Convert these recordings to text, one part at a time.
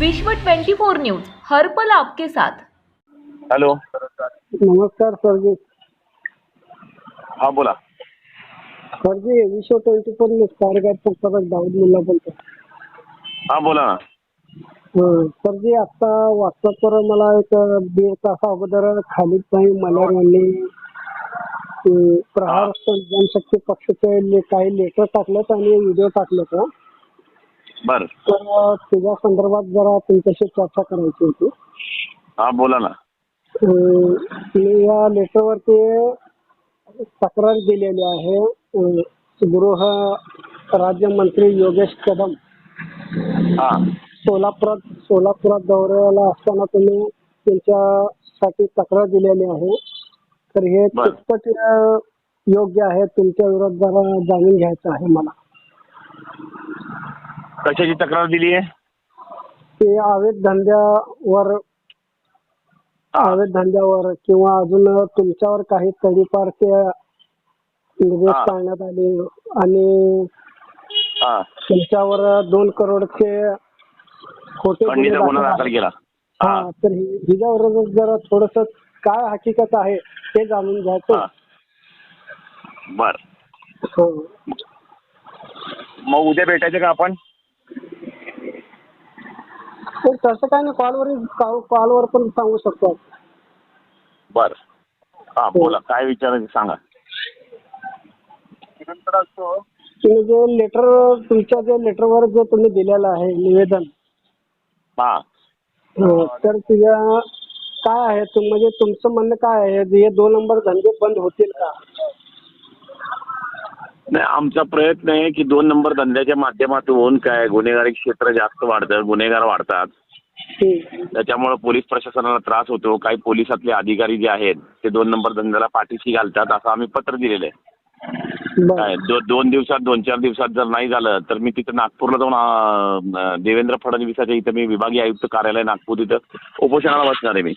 विश्व 24 न्यूज हर पल आपके साथ. हॅलो. नमस्कार सरजी. हा बोला. सरजी विश्व ट्वेंटी फोर न्यूज कार्यक्रम संपादक दाऊद मुल्ला बोलतो हा बोला ना. हं, सरजी आता व्हॉट्सअपवर मला एक दीड तासा अगोदर खालिद भाई मल्यार यांनी प्रहार जनशक्ती पक्षाचे काही लेटर टाकलेत आणि व्हिडिओ टाकलेत. बर. तर त्याच्या संदर्भात जरा तुमच्याशी चर्चा करायची होती. हा बोला ना. मी या लेटरवरती तक्रार दिलेली आहे. गृह राज्यमंत्री योगेश कदम. हा. सोलापुरात सोलापुरात दौऱ्याला असताना तुम्ही त्यांच्यासाठी तक्रार दिलेली आहे. तर हे. कितपत योग्य आहे. तुमच्या विरोधात जरा जाणून घ्यायचं आहे मला. कशाची तक्रार दिली आहे? ते अवैध धंद्यावर अवैध धंद्यावर किंवा अजून तुमच्यावर काही तडीपार ते निर्देश हा. करण्यात आले आणि हा. तुमच्यावर दोन करोडचे खोटे गुन्हे खंडीचा गुन्हा दाखल दाखल आहेत. केला. हा हा. तर हि- हिच्यावर जरा थोडस काय हकीकत आहे ते जाणून घ्यायचं. हा. बर. हो. मग उद्या भेटायचं का आपण? तसं काय नाही कॉलवर कॉलवर पण सांगू शकतो. बर. हा बोला. काय विचारायचं सांगा. तुम्ही जे लेटर तुमच्या जे लेटरवर जे तुम्ही दिलेलं आहे निवेदन. हा. हो, तर तुझ्या काय आहे? तुम म्हणजे तुमचं म्हणणं काय आहे? हे दोन नंबर धंदे बंद होतील का? नाही आमचा प्रयत्न आहे की दोन नंबर धंद्याच्या माध्यमातून काय गुन्हेगारी क्षेत्र जास्त वाढतं गुन्हेगार वाढतात. त्याच्यामुळे पोलीस प्रशासनाला त्रास होतो. काही पोलिसातले अधिकारी जे आहेत ते दोन नंबर धंद्याला पाठीशी घालतात असं आम्ही पत्र दिलेलं आहे बरं. काय दो, दोन दिवसात दोन चार दिवसात जर नाही झालं तर मी तिथं नागपूरला जाऊन देवेंद्र फडणवीसाच्या इथं मी विभागीय आयुक्त कार्यालय नागपूर तिथं उपोषणाला बसणार आहे मी.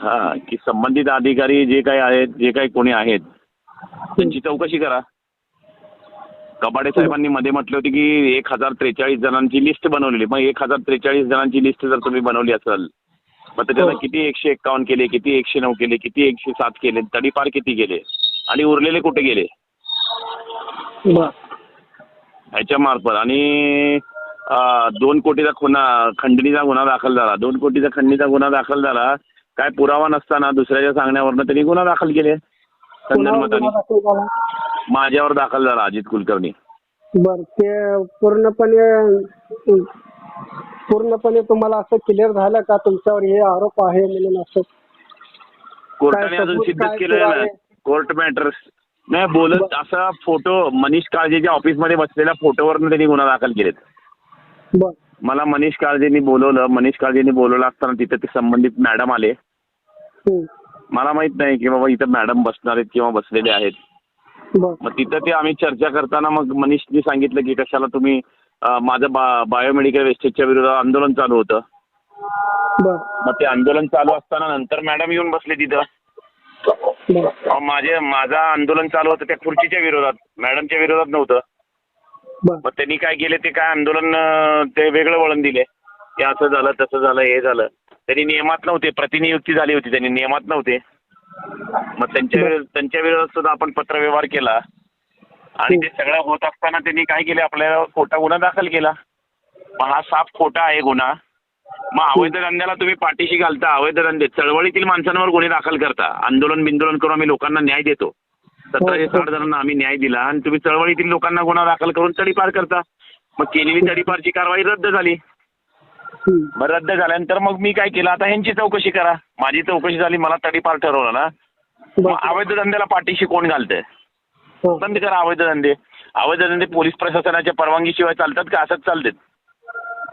हा की संबंधित अधिकारी जे काही आहेत जे काही कोणी आहेत त्यांची चौकशी करा. कबाडे साहेबांनी मध्ये म्हटले होते की एक हजार त्रेचाळीस जणांची लिस्ट बनवलेली. मग एक हजार त्रेचाळीस जणांची लिस्ट जर तुम्ही बनवली असेल मग त्याच्यानं हो. किती एकशे एक्कावन्न केले किती एकशे नऊ केले किती एकशे सात केले तडीपार किती गेले? आणि उरलेले कुठे गेले? ह्याच्या मार्फत. आणि दोन कोटीचा खुना खंडणीचा गुन्हा दाखल झाला. दोन कोटीचा खंडणीचा गुन्हा दाखल झाला. काय पुरावा नसताना दुसऱ्याच्या सांगण्यावरनं त्यांनी गुन्हा दाखल केले. माझ्यावर दाखल झाला अजित कुलकर्णी. बरं ते पूर्णपणे पूर्णपणे तुम्हाला असं क्लिअर झालं का? तुमच्यावर हे आरोप आहे म्हणून असं? कोर्टाने अजून सबूत सिद्धच काय केलेलं पुरावे? नाही. कोर्ट मॅटर नाही बोलत असा फोटो मनीष काळजेच्या ऑफिसमध्ये बसलेल्या फोटोवरनं त्यांनी गुन्हा दाखल केलेत. बरं. मला मनीष काळजेंनी बोलवलं. मनीष काळजेंनी बोलवलं असताना तिथे ते संबंधित मॅडम आले. हम्म. मला माहीत नाही की बाबा इथं मॅडम बसणार आहेत किंवा बसलेले आहेत. मग तिथं ते आम्ही चर्चा करताना मग मनीषनी सांगितलं की कशाला तुम्ही माझं बा बायोमेडिकल वेस्टेजच्या विरोधात आंदोलन चालू होतं. मग ते आंदोलन चालू असताना नंतर मॅडम येऊन बसले तिथं. माझे माझं आंदोलन चालू होतं त्या खुर्चीच्या विरोधात मॅडमच्या विरोधात नव्हतं. मग त्यांनी काय केले ते काय आंदोलन ते वेगळं वळण दिले. की असं झालं तसं झालं हे झालं. त्यांनी नियमात नव्हते प्रतिनियुक्ती झाली होती त्यांनी नियमात नव्हते. मग त्यांच्या त्यांच्या विरोधात सुद्धा आपण पत्रव्यवहार केला. आणि ते सगळं होत असताना त्यांनी काय केले? आपल्याला खोटा गुन्हा दाखल केला. मग हा साफ खोटा आहे गुन्हा. मग अवैध धंद्याला तुम्ही पाठीशी घालता अवैध धंदे. चळवळीतील माणसांवर गुन्हे दाखल करता. आंदोलन बिंदोलन करून आम्ही लोकांना न्याय देतो. सतराशे हो, हो. साठ जणांना आम्ही न्याय दिला. आणि तुम्ही चळवळीतील लोकांना गुन्हा दाखल करून तडीपार करता. मग केलेली तडीपारची कारवाई रद्द झाली. मग रद्द झाल्यानंतर मग मी काय केलं? आता ह्यांची चौकशी करा. माझी चौकशी झाली मला तडीपार ठरवलं ना. मग अवैध धंद्याला पाठीशी कोण घालतंय? हो. बंद करा अवैध धंदे. अवैध धंदे पोलीस प्रशासनाच्या परवानगीशिवाय चालतात का? असंच चालतात.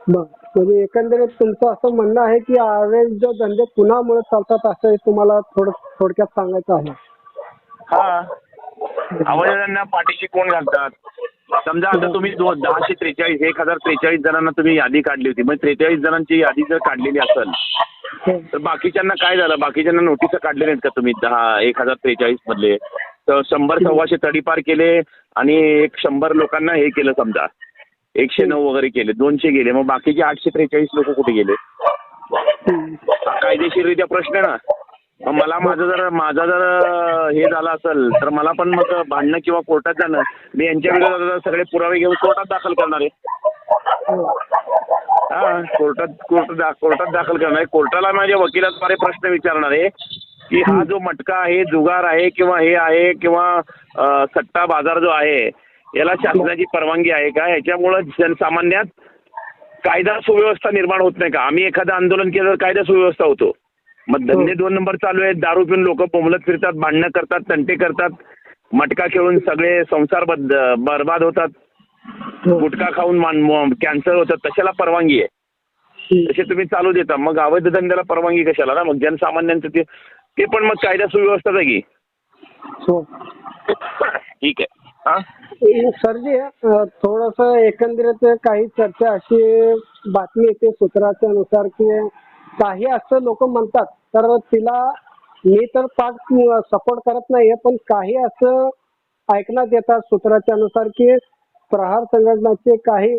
म्हणजे एकंदरीत तुमचं असं म्हणणं आहे की अवैध धंदे कुणामुळे चालतात असं तुम्हाला थोडं थोडक्यात सांगायचं आहे? हा. अवैध धंदा पाठीशी कोण घालतात? समजा आता तुम्ही दो दहाशे त्रेचाळीस एक हजार त्रेचाळीस जणांना तुम्ही यादी काढली होती. मग त्रेचाळीस जणांची यादी जर काढलेली असेल. तर बाकीच्यांना काय झालं? बाकीच्यांना नोटीस काढले नाहीत का तुम्ही? दहा एक हजार त्रेचाळीस मधले. तर शंभर सव्वाशे तडीपार केले आणि एक शंभर लोकांना हे केलं समजा. एकशे नऊ वगैरे केले दोनशे गेले. मग बाकीचे आठशे त्रेचाळीस लोक कुठे गेले? कायदेशीररित्या प्रश्न आहे ना. मला माझं जर माझा जर हे झालं असेल तर मला पण मग भांडणं किंवा कोर्टात जाणं मी यांच्या सगळे पुरावे घेऊन कोर्टात दाखल करणार आहे. हा कोर्टात कोर्ट कोर्टात दाखल करणार आहे. कोर्टाला माझ्या वकिलाद्वारे प्रश्न विचारणार आहे की हा जो मटका आहे जुगार आहे किंवा हे आहे किंवा सट्टा बाजार जो आहे याला शासनाची परवानगी आहे का? याच्यामुळं जनसामान्यात कायदा सुव्यवस्था निर्माण होत नाही का? आम्ही एखादं आंदोलन केलं तर कायदा सुव्यवस्था होतो. मग धंदे दोन नंबर चालू आहेत. दारू पिऊन लोक बोंबलत फिरतात भांडणं करतात तंटे करतात. मटका खेळून सगळे संसार बद बर्बाद होतात. हो. गुटखा खाऊन कॅन्सर होतात. तशाला परवानगी आहे. तसे तुम्ही चालू देता. मग अवैध धंद्याला परवानगी कशाला? ना मग जनसामान्यांचं ते ते पण मग कायदा सुव्यवस्थाच आहे की? हो. ठीक आहे. हा? सरजी थोडस एकंदरीत काही चर्चा अशी बातमी येते सूत्राच्या नुसार की काही असं लोक म्हणतात. तर तिला मी तर पाक सपोर्ट करत नाहीये पण काही असं ऐकण्यात येतात सूत्राच्या नुसार की प्रहार संघटनाचे काही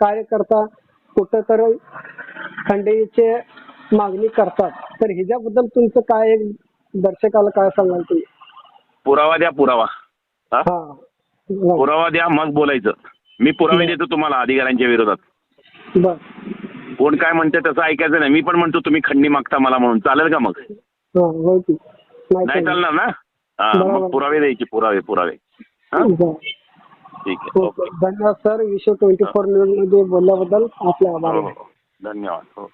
कार्यकर्ता कुठंतरी खंडणीचे मागणी करतात. तर ह्याच्याबद्दल तुमचं काय एक दर्शकाला काय सांगाल तुम्ही? पुरावा द्या पुरावा. हा? पुरावा द्या मग बोलायचं. मी पुरावे देतो तुम्हाला अधिकाऱ्यांच्या विरोधात. बर. कोण काय म्हणते तसं ऐकायचं नाही. मी पण म्हणतो तुम्ही खंडी मागता मला म्हणून. चालेल का मग? हा की. नाही चालणार. ना? हा. मग पुरावे द्यायचे पुरावे पुरावे. हा. ठीक आहे. ओके. धन्यवाद सर. विश्व ट्वेंटी फोर न्यूजमध्ये बोलल्याबद्दल आपले आभार. हो, हो. धन्यवाद. हो.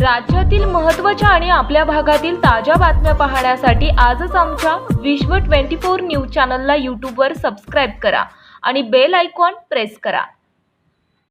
राज्यातील महत्त्वाच्या आणि आपल्या भागातील ताज्या बातम्या पाहण्यासाठी आजच आमच्या विश्व ट्वेंटी फोर न्यूज चॅनलला यूट्यूबवर सबस्क्राईब करा आणि बेल आयकॉन प्रेस करा.